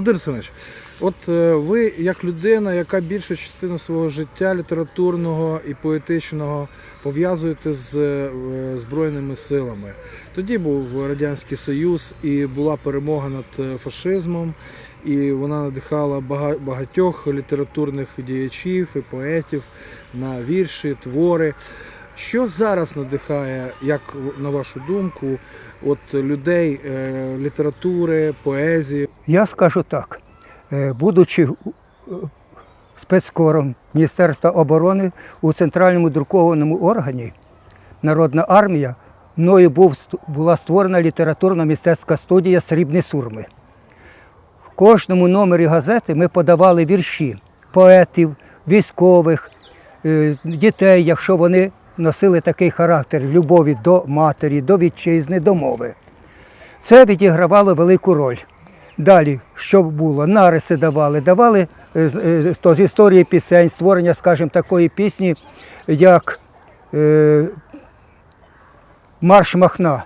Володимир Семенович, от е, ви як людина, яка більшу частину свого життя літературного і поетичного пов'язуєте з е, Збройними силами. Тоді був Радянський Союз і була перемога над е, фашизмом, і вона надихала багатьох літературних діячів і поетів на вірші, твори. Що зараз надихає, як на вашу думку, от людей е, літератури, поезії? Я скажу так, е, будучи е, спецкором Міністерства оборони у центральному друкованому органі Народна армія, мною був, була створена літературно-мистецька студія Срібні сурми. В кожному номері газети ми подавали вірші поетів, військових, дітей, якщо вони носили такий характер любові до матері, до вітчизни, до мови. Це відігравало велику роль. Далі, що було? Нариси давали, давали е, е, то з історії пісень, створення, скажімо, такої пісні, як е, Марш Махна.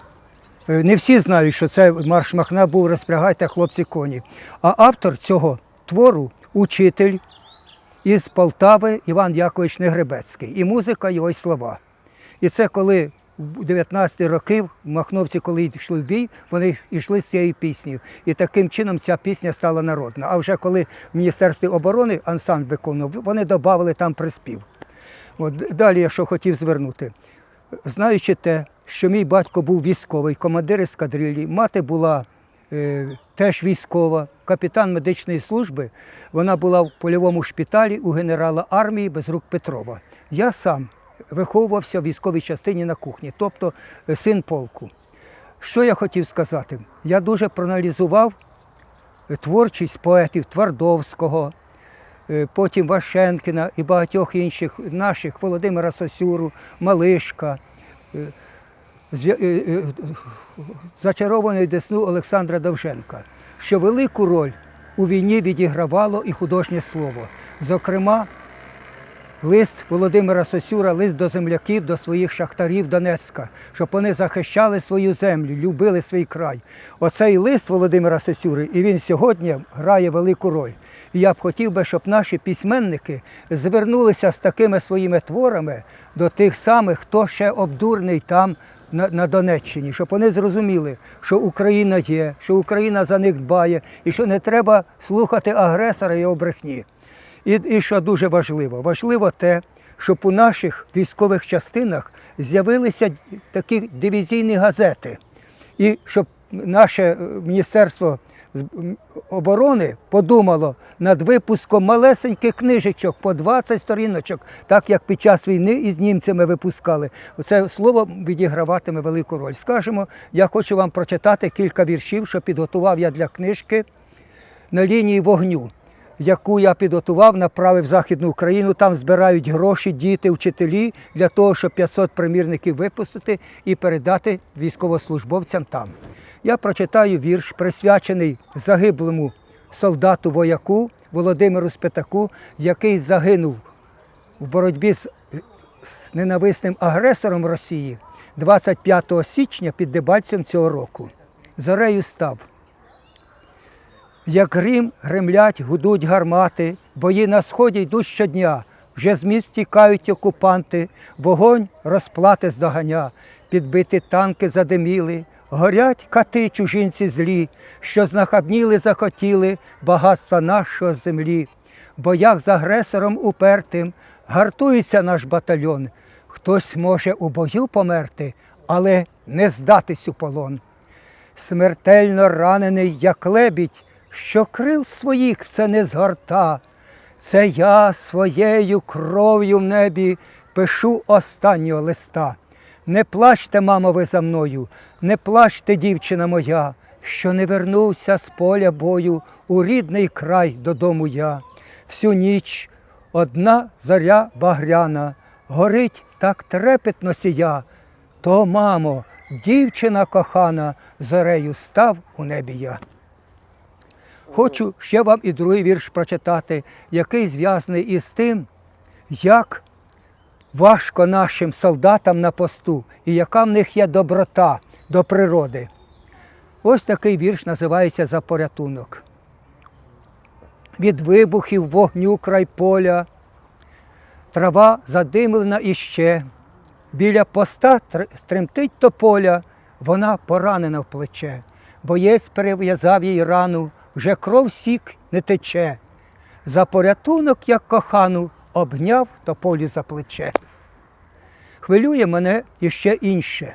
Не всі знають, що це марш Махна був розпрягайте хлопці коні. А автор цього твору учитель із Полтави Іван Якович Негребецький. І музика його й слова. І це коли в 19 років махновці, коли йшли в бій, вони йшли з цією піснею. І таким чином ця пісня стала народна. А вже коли в Міністерстві оборони ансамбль виконував, вони додали там приспів. От далі я що хотів звернути. Знаючи те, що мій батько був військовий, командир ескадрилі, мати була теж військова, капітан медичної служби, вона була в польовому шпиталі у генерала армії Безрук Петрова. Я сам виховувався в військовій частині на кухні, тобто е, син полку. Що я хотів сказати? Я дуже проаналізував е, творчість поетів Твардовського, е, потім Вашенкіна і багатьох інших наших Володимира Сосюру, Малишка, е, е, е, зачарованої десну Олександра Довженка, що велику роль у війні відігравало і художнє слово. Зокрема, лист Володимира Сосюра, лист до земляків, до своїх шахтарів Донецька, щоб вони захищали свою землю, любили свій край. Оцей лист Володимира Сосюри, і він сьогодні грає велику роль. І я б хотів би, щоб наші письменники звернулися з такими своїми творами до тих самих, хто ще обдурний там на, на Донеччині, щоб вони зрозуміли, що Україна є, що Україна за них дбає, і що не треба слухати агресора і його брехні. І, і що дуже важливо, важливо те, щоб у наших військових частинах з'явилися такі дивізійні газети, і щоб наше е, Міністерство оборони подумало над випуском малесеньких книжечок по 20 сторіночок, так як під час війни із німцями випускали. Це слово відіграватиме велику роль. Скажемо, я хочу вам прочитати кілька віршів, що підготував я для книжки на лінії вогню, яку я підготував, направив в Західну Україну. Там збирають гроші, діти, вчителі для того, щоб 500 примірників випустити і передати військовослужбовцям там. Я прочитаю вірш, присвячений загиблому солдату вояку Володимиру Спитаку, який загинув в боротьбі з, ненависним агресором Росії 25 січня під Дебальцем цього року. Зорею став. Як грім гремлять, гудуть гармати, бої на сході йдуть щодня. Вже з міст тікають окупанти, вогонь розплати здоганя, підбиті танки задиміли, горять кати чужинці злі, що знахабніли захотіли багатства нашого землі. В боях з агресором упертим гартується наш батальйон. Хтось може у бою померти, але не здатись у полон смертельно ранений, як лебідь, що крил своїх все не згорта. Це я своєю кров'ю в небі пишу останнього листа. Не плачте, мамо, ви за мною, не плачте, дівчина моя, що не вернувся з поля бою у рідний край додому я. Всю ніч одна зоря багряна, горить так трепетно сія. То, мамо, дівчина кохана, зорею став у небі я. Хочу ще вам і другий вірш прочитати, який зв'язаний із тим, як важко нашим солдатам на посту і яка в них є доброта до природи. Ось такий вірш називається За порятунок. від вибухів вогню край поля. Трава задимлена іще. Біля поста тр- тремтить тополя, вона поранена в плече. Боєць перев'язав їй рану, вже кров сік не тече. За порятунок, як кохану, обняв тополі за плече. Хвилює мене іще інше.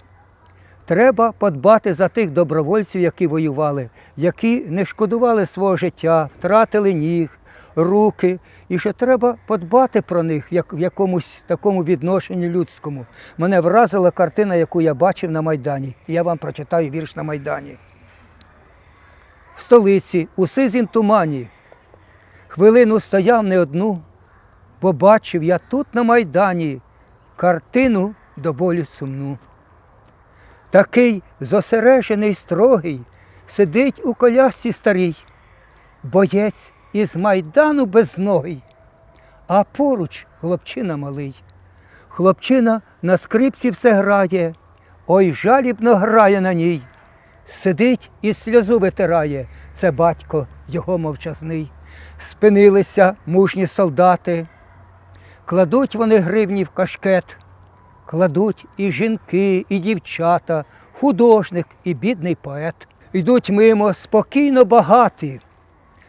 Треба подбати за тих добровольців, які воювали, які не шкодували свого життя, втратили ніг, руки. І що треба подбати про них як в якомусь такому відношенні людському. Мене вразила картина, яку я бачив на Майдані. Я вам прочитаю вірш на Майдані. В столиці, у сизім тумані, хвилину стояв не одну, бо бачив я тут на Майдані картину до болі сумну. Такий зосереджений строгий, сидить у колясці старій, боєць із майдану безногий, а поруч хлопчина малий. Хлопчина на скрипці все грає, ой жалібно грає на ній. Сидить і сльозу витирає, це батько його мовчазний. Спинилися мужні солдати, кладуть вони гривні в кашкет. Кладуть і жінки, і дівчата, художник і бідний поет. Йдуть мимо спокійно багаті,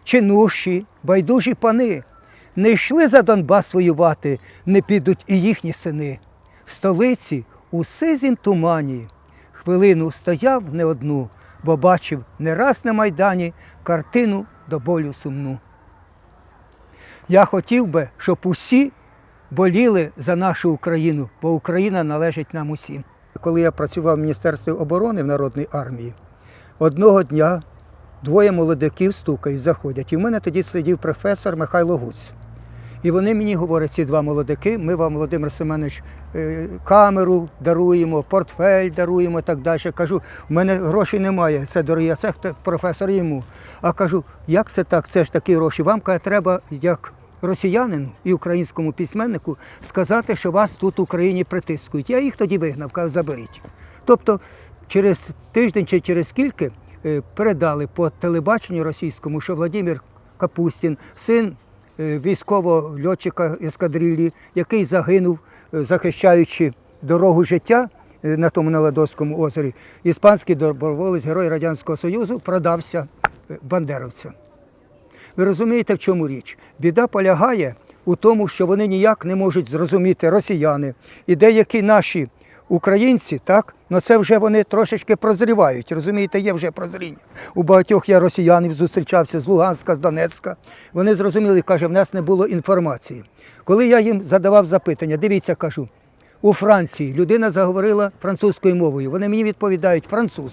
чинуші, байдужі пани. Не йшли за Донбас воювати, не підуть і їхні сини. В столиці у сизім тумані хвилину стояв не одну, бо бачив не раз на майдані картину до болю сумну. Я хотів би, щоб усі боліли за нашу Україну, бо Україна належить нам усім. Коли я працював в Міністерстві оборони в Народній армії, одного дня двоє молодиків стукають, заходять. І в мене тоді сидів професор Михайло Гуць. І вони мені говорять, ці два молодики, ми вам, Володимир Семенович, е, камеру даруємо, портфель даруємо і так далі. Кажу, в мене грошей немає, це дорогі, а це професор йому. А кажу, як це так? Це ж такі гроші. Вам каже, треба як росіянину і українському письменнику сказати, що вас тут в Україні притискують. Я їх тоді вигнав, кажу, заберіть. Тобто через тиждень чи через скільки е, передали по телебаченню російському, що Владимир Капустін, син е, військового льотчика ескадрилі, який загинув, е, захищаючи дорогу життя на тому Наладовському озері, іспанський доброволець, герой Радянського Союзу, продався бандеровцям. Ви розумієте, в чому річ? Біда полягає у тому, що вони ніяк не можуть зрозуміти росіяни і деякі наші українці, так, ну це вже вони трошечки прозрівають. Розумієте, є вже прозріння. У багатьох я росіянів зустрічався з Луганська, з Донецька. Вони зрозуміли, каже, в нас не було інформації. Коли я їм задавав запитання, дивіться, кажу, у Франції людина заговорила французькою мовою. Вони мені відповідають француз.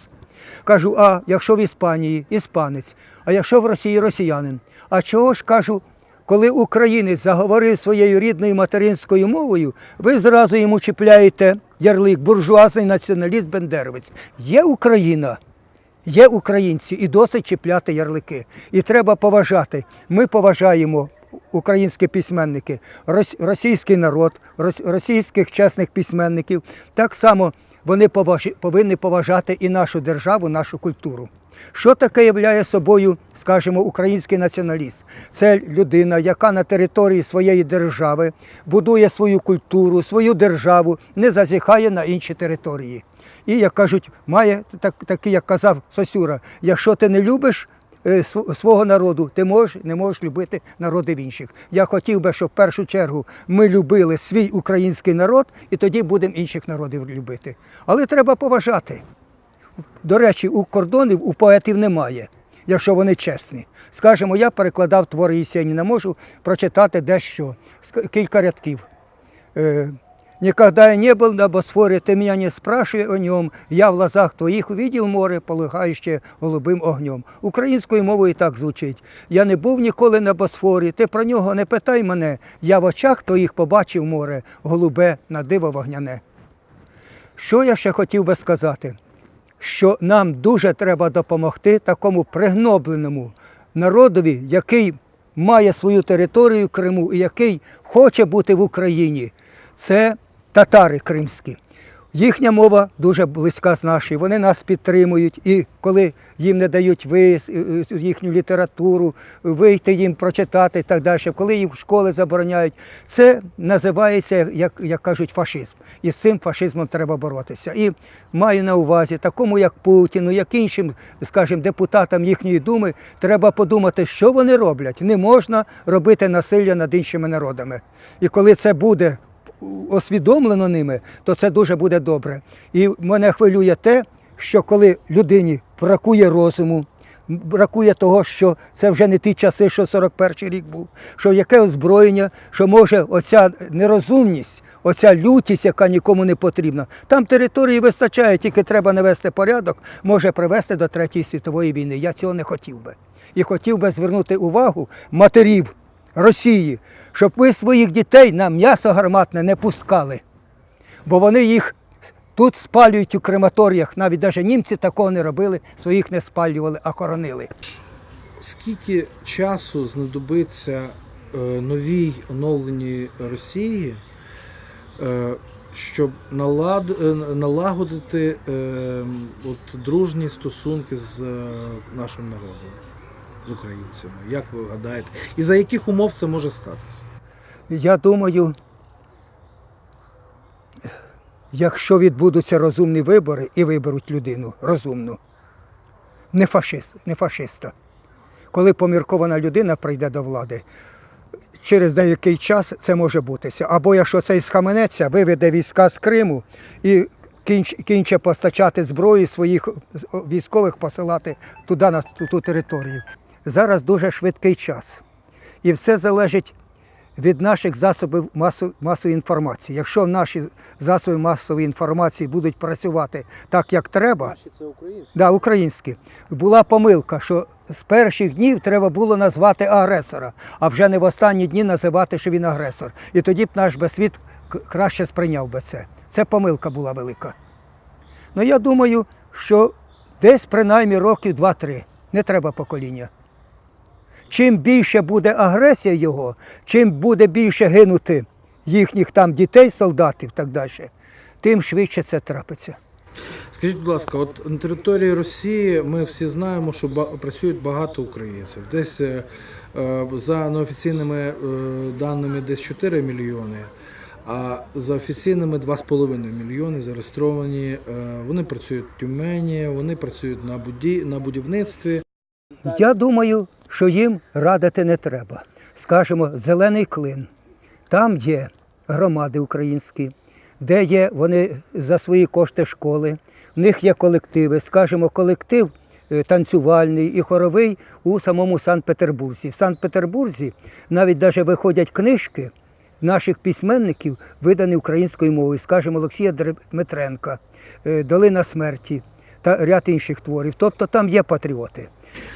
Кажу, а якщо в Іспанії іспанець, а якщо в Росії росіянин. А чого ж кажу, коли українець заговорив своєю рідною материнською мовою, ви зразу йому чіпляєте ярлик буржуазний націоналіст бендеровець. Є Україна, є українці і досить чіпляти ярлики. І треба поважати. Ми поважаємо українські письменники, російський народ, рос- російських чесних письменників. Так само вони повинні поважати і нашу державу, нашу культуру. Що таке являє собою, скажімо, український націоналіст? Це людина, яка на території своєї держави будує свою культуру, свою державу, не зазіхає на інші території. І, як кажуть, має так, такий, як казав Сосюра, якщо ти не любиш е, свого народу, ти можеш, не можеш любити народів інших. Я хотів би, щоб в першу чергу ми любили свій український народ, і тоді будемо інших народів любити. Але треба поважати. До речі, у кордонів у поетів немає, якщо вони чесні. Скажімо, я перекладав твори Єсеніна, можу прочитати дещо, ск- кілька рядків. Э, Никогда я не был на Босфоре, ты меня не спрашивай о нем, я в глазах твоїх увидел море, полыгаюче голубим огнем. Українською мовою і так звучить. Я не був ніколи на Босфорі, ти про нього не питай мене, я в очах твоїх побачив море, голубе на диво вогняне. Що я ще хотів би сказати? Що нам дуже треба допомогти такому пригнобленому народові, який має свою територію в Криму і який хоче бути в Україні. Це татари кримські. Їхня мова дуже близька з нашою. Вони нас підтримують. І коли їм не дають вис, е, е, їхню літературу, вийти їм прочитати і так далі, коли в школи забороняють, це називається, як, як кажуть, фашизм. І з цим фашизмом треба боротися. І маю на увазі, такому як Путіну, як іншим, скажімо, депутатам їхньої думи, треба подумати, що вони роблять. Не можна робити насилля над іншими народами. І коли це буде освідомлено ними, то це дуже буде добре. І мене хвилює те, що коли людині бракує розуму, бракує того, що це вже не ті часи, що 41 рік був, що яке озброєння, що може оця нерозумність, оця лютість, яка нікому не потрібна. Там території вистачає, тільки треба навести порядок, може привести до Третьої світової війни. Я цього не хотів би. І хотів би звернути увагу матерів Росії, щоб ви своїх дітей на м'ясо гарматне не пускали, бо вони їх тут спалюють у крематоріях. Навіть навіть німці такого не робили, своїх не спалювали, а хоронили. Скільки часу знадобиться е, новій оновленій Росії, е, щоб е, налагодити от, дружні стосунки з нашим народом, з українцями? Як ви гадаєте? І за яких умов це може статися? Я думаю, якщо відбудуться розумні вибори і виберуть людину розумну, не фашист, не фашиста. Коли поміркована людина прийде до влади, через деякий час це може бутися. Або якщо цей схаменеться, виведе війська з Криму і кінче постачати зброю своїх військових посилати туди на ту, територію. Зараз дуже швидкий час. І все залежить від наших засобів масової інформації. Якщо наші засоби масової інформації будуть працювати так, як треба, це українські. да, українські, була помилка, що з перших днів треба було назвати агресора, а вже не в останні дні називати, що він агресор. І тоді б наш би світ краще сприйняв би це. Це помилка була велика. Ну я думаю, що десь принаймні років 2-3 не треба покоління. Чим більше буде агресія його, чим буде більше гинути їхніх там дітей, солдатів і так далі, тим швидше це трапиться. Скажіть, будь ласка, от на території Росії ми всі знаємо, що працюють багато українців. Десь е, е, за неофіційними е, даними десь 4 мільйони, а за офіційними 2,5 мільйони зареєстровані. Вони працюють в Тюмені, вони працюють на, буді, на будівництві. Я думаю, що їм радити не треба. Скажімо, зелений клин. Там є громади українські, де є вони за свої кошти школи, в них є колективи. Скажімо, колектив е, танцювальний і хоровий у самому Санкт-Петербурзі. В Санкт-Петербурзі навіть даже виходять книжки наших письменників, видані українською мовою, скажімо, Олексія Дмитренка, Долина смерті та ряд інших творів. Тобто там є патріоти.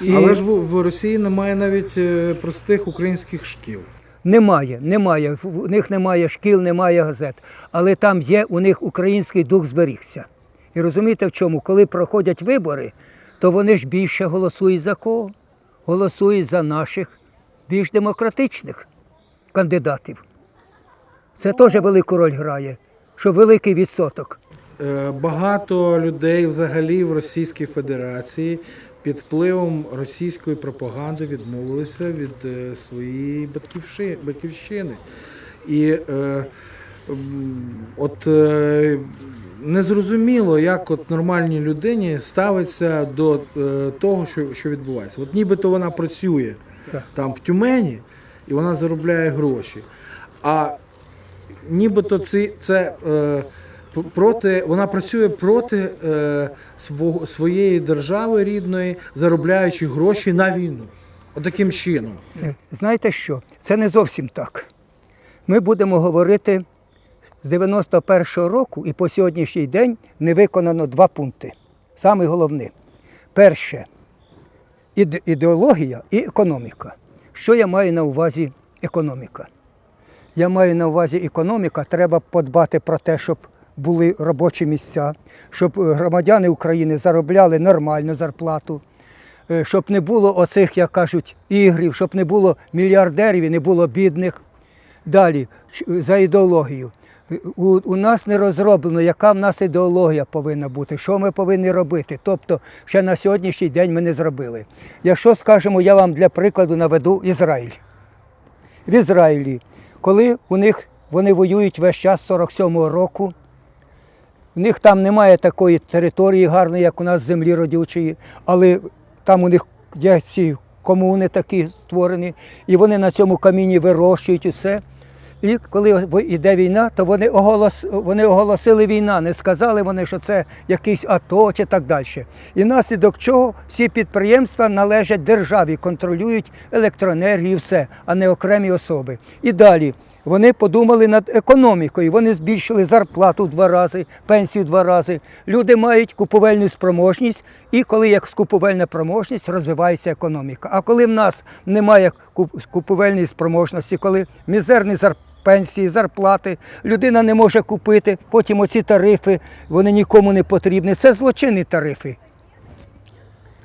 І Але ж в, в Росії немає навіть е, простих українських шкіл. немає, немає. У них немає шкіл, немає газет. Але там є, у них український дух зберігся. І розумієте в чому? Коли проходять вибори, то вони ж більше голосують за кого? Голосують за наших більш демократичних кандидатів. Це теж велику роль грає, що великий відсоток. Е, Багато людей взагалі в Російській Федерації під впливом російської пропаганди відмовилися від е, своєї батьківщини. І е, от е, незрозуміло, як от нормальній людині ставиться до е, того, що, що відбувається. От нібито вона працює Так. там в Тюмені і вона заробляє гроші. А нібито ці, це е, проти, вона працює проти е, свого, своєї держави рідної, заробляючи гроші на війну. Отаким чином. Е, Знаєте що? Це не зовсім так. Ми будемо говорити з 91-го року і по сьогоднішній день не виконано два пункти. Саме головне. Перше ідеологія і економіка. Що я маю на увазі економіка? Я маю на увазі економіка, треба подбати про те, щоб були робочі місця, щоб е, громадяни України заробляли нормальну зарплату, е, щоб не було оцих, як кажуть, ігрів, щоб не було мільярдерів і не було бідних. Далі, за ідеологію. у, у нас не розроблено, яка в нас ідеологія повинна бути, що ми повинні робити. Тобто, ще на сьогоднішній день ми не зробили. Якщо, скажімо, я вам для прикладу наведу Ізраїль. В Ізраїлі, коли у них вони воюють весь час 47-го року, в них там немає такої території гарної, як у нас землі родючої, але там у них є ці комуни такі створені, і вони на цьому камінні вирощують усе. І коли йде війна, то вони, оголос, вони оголосили війна, не сказали вони, що це якийсь АТО чи так далі. І наслідок чого всі підприємства належать державі, контролюють електроенергію, все, а не окремі особи. І далі вони подумали над економікою. Вони збільшили зарплату в два рази, пенсію в два рази. Люди мають купувельну спроможність, і коли є скупувельна спроможність, розвивається економіка. А коли в нас немає куп- купувельної спроможності, коли мізерні Пенсії, зарплати, людина не може купити, потім оці тарифи, вони нікому не потрібні. Це злочинні тарифи.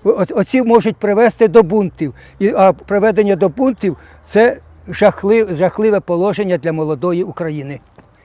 Оці можуть привести до бунтів. А приведення до бунтів це жахливе, жахливе положення для молодої України.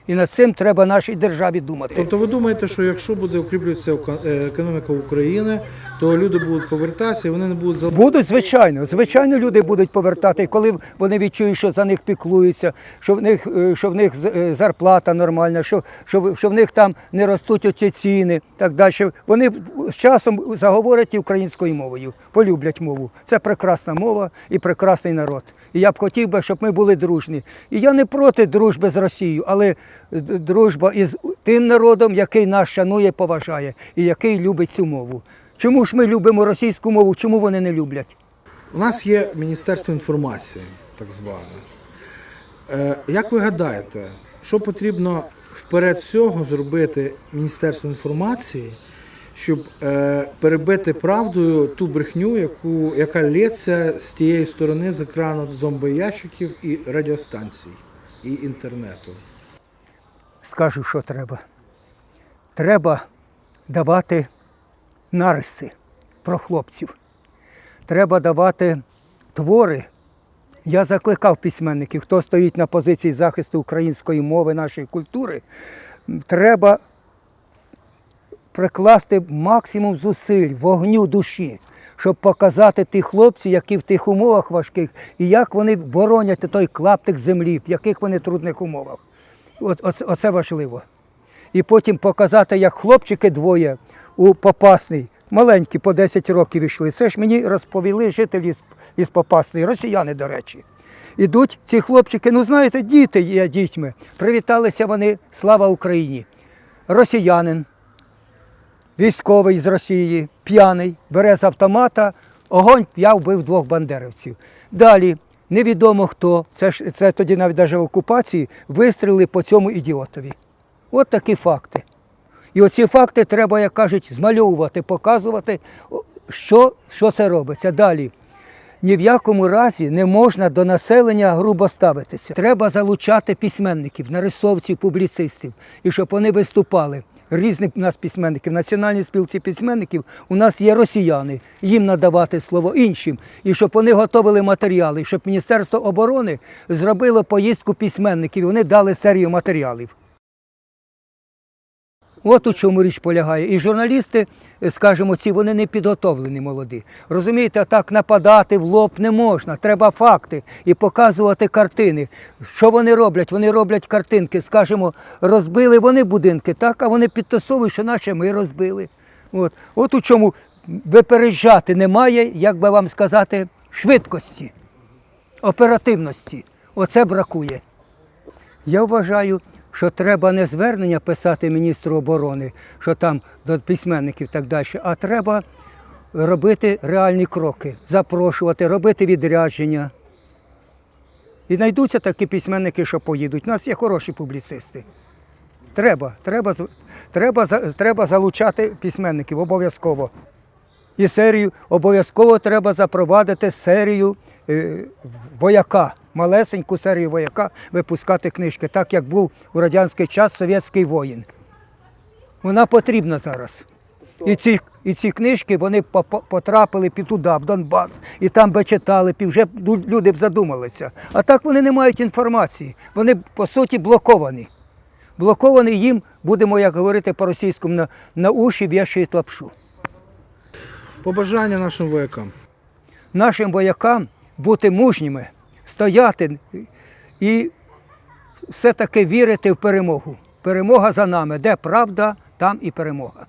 І над цим треба нашій державі думати. Тобто ви думаєте, що якщо буде укріплюватися е, економіка України, то люди будуть повертатися і вони не будуть за Будуть, звичайно. Звичайно, люди будуть повертати, коли вони відчують, що за них піклуються, що в них, е, що в них е, зарплата нормальна, що, що, що в них там не ростуть оці ціни, так далі. Вони з часом заговорять і українською мовою, полюблять мову. Це прекрасна мова і прекрасний народ. І я б хотів би, щоб ми були дружні. І я не проти дружби з Росією, але дружба із тим народом, який нас шанує, поважає і який любить цю мову. Чому ж ми любимо російську мову? Чому вони не люблять? У нас є Міністерство інформації, так зване. Е, Як ви гадаєте, що потрібно вперед всього зробити Міністерство інформації, щоб е, перебити правдою ту брехню, яку, яка лється з тієї сторони з екрану зомбоящиків і радіостанцій, і інтернету? Скажу, що треба. Треба давати нариси про хлопців. Треба давати твори. Я закликав письменників, хто стоїть на позиції захисту української мови, нашої культури. Треба прикласти максимум зусиль, вогню душі, щоб показати тих хлопців, які в тих умовах важких, і як вони боронять той клаптик землі, в яких вони трудних умовах. Оце, важливо. І потім показати, як хлопчики двоє у Попасний, маленькі, по 10 років йшли. Це ж мені розповіли жителі із Попасної, росіяни, до речі. Ідуть ці хлопчики, ну знаєте, діти є дітьми. Привіталися вони, слава Україні. Росіянин, військовий з Росії, п'яний, бере з автомата, огонь, я вбив двох бандерівців. Далі, невідомо хто, це, ж, це тоді навіть навіть в окупації, вистріли по цьому ідіотові. От такі факти. І оці факти треба, як кажуть, змальовувати, показувати, що, що це робиться. Далі. Ні в якому разі не можна до населення грубо ставитися. Треба залучати письменників, нарисовців, публіцистів, і щоб вони виступали. Різних у нас письменників, в національній спілці письменників у нас є росіяни, їм надавати слово іншим, і щоб вони готовили матеріали, щоб Міністерство оборони зробило поїздку письменників, і вони дали серію матеріалів. От у чому річ полягає. І журналісти, е, скажімо, ці вони не підготовлені молоді. Розумієте, так нападати в лоб не можна. Треба факти і показувати картини. Що вони роблять? Вони роблять картинки. Скажімо, розбили вони будинки, так, а вони підтасовують, що наче ми розбили. От, От у чому випереджати немає, як би вам сказати, швидкості, оперативності. Оце бракує. Я вважаю, що треба не звернення писати міністру оборони, що там до письменників так далі, а треба робити реальні кроки, запрошувати, робити відрядження. І знайдуться такі письменники, що поїдуть. У нас є хороші публіцисти. Треба, треба, треба, треба залучати письменників обов'язково. І серію обов'язково треба запровадити серію е, вояка, малесеньку серію вояка, випускати книжки, так як був у радянський час совєтський воїн. Вона потрібна зараз. І ці, і ці книжки вони потрапили б туди, в Донбас, і там би читали, і вже люди б задумалися. А так вони не мають інформації. Вони по суті блоковані. блокований їм, будемо, як говорити по-російському, на, на уші вішають лапшу. Побажання нашим воякам. Нашим воякам бути мужніми, стояти і все-таки вірити в перемогу. Перемога за нами. Де правда, там і перемога.